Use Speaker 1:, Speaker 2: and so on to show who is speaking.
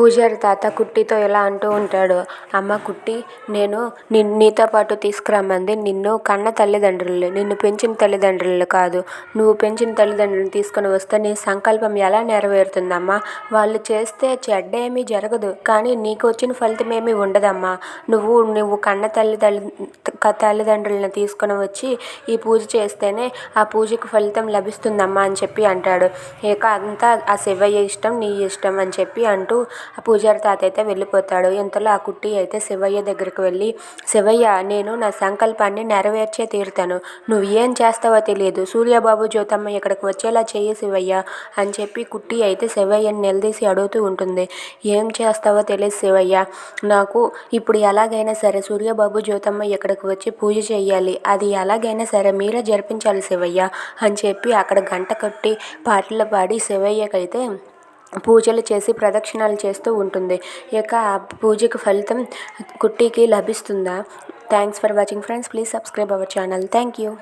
Speaker 1: పూజారి తాత కుట్టితో ఇలా అంటూ ఉంటాడు అమ్మ కుట్టి నేను నిన్ నీతో పాటు తీసుకురమ్మంది. నిన్ను కన్న తల్లిదండ్రులు నిన్ను పెంచిన తల్లిదండ్రులు కాదు. నువ్వు పెంచిన తల్లిదండ్రులను తీసుకొని వస్తే నీ సంకల్పం ఎలా నెరవేరుతుందమ్మా? వాళ్ళు చేస్తే చెడ్డ ఏమీ జరగదు. కానీ నీకు వచ్చిన ఫలితం ఏమీ ఉండదమ్మా. నువ్వు నువ్వు కన్న తల్లి తల్లి తల్లిదండ్రులను తీసుకొని వచ్చి ఈ పూజ చేస్తేనే ఆ పూజకు ఫలితం లభిస్తుందమ్మా అని చెప్పి అంటాడు. ఇక అంతా ఆ శివయ్య ఇష్టం నీ ఇష్టం అని చెప్పి అంటూ ఆ పూజారి తాత అయితే వెళ్ళిపోతాడు. ఇంతలో ఆ కుట్టి అయితే శివయ్య దగ్గరికి వెళ్ళి శివయ్య నేను నా సంకల్పాన్ని నెరవేర్చే తీరుతాను. నువ్వు ఏం చేస్తావో తెలియదు. సూర్యబాబు జ్యోతమ్మ ఇక్కడికి వచ్చేలా చెయ్యి శివయ్య అని చెప్పి కుట్టి అయితే శివయ్యని నిలదీసి అడుగుతూ ఉంటుంది. ఏం చేస్తావో తెలియదు శివయ్య. నాకు ఇప్పుడు ఎలాగైనా సరే సూర్యబాబు జ్యోతమ్మ ఇక్కడికి వచ్చి పూజ చేయాలి అది ఎలాగైనా సరే మీరే జరిపించాలి శివయ్య అని చెప్పి అక్కడ గంట కట్టి పాటలు పాడి శివయ్యకైతే పూజలు చేసి ప్రదక్షిణాలు చేస్తూ ఉంటుంది. ఇక యొక్క పూజకు ఫలితం కుట్టికి లభిస్తుందా? Thanks for watching friends please subscribe our channel thank you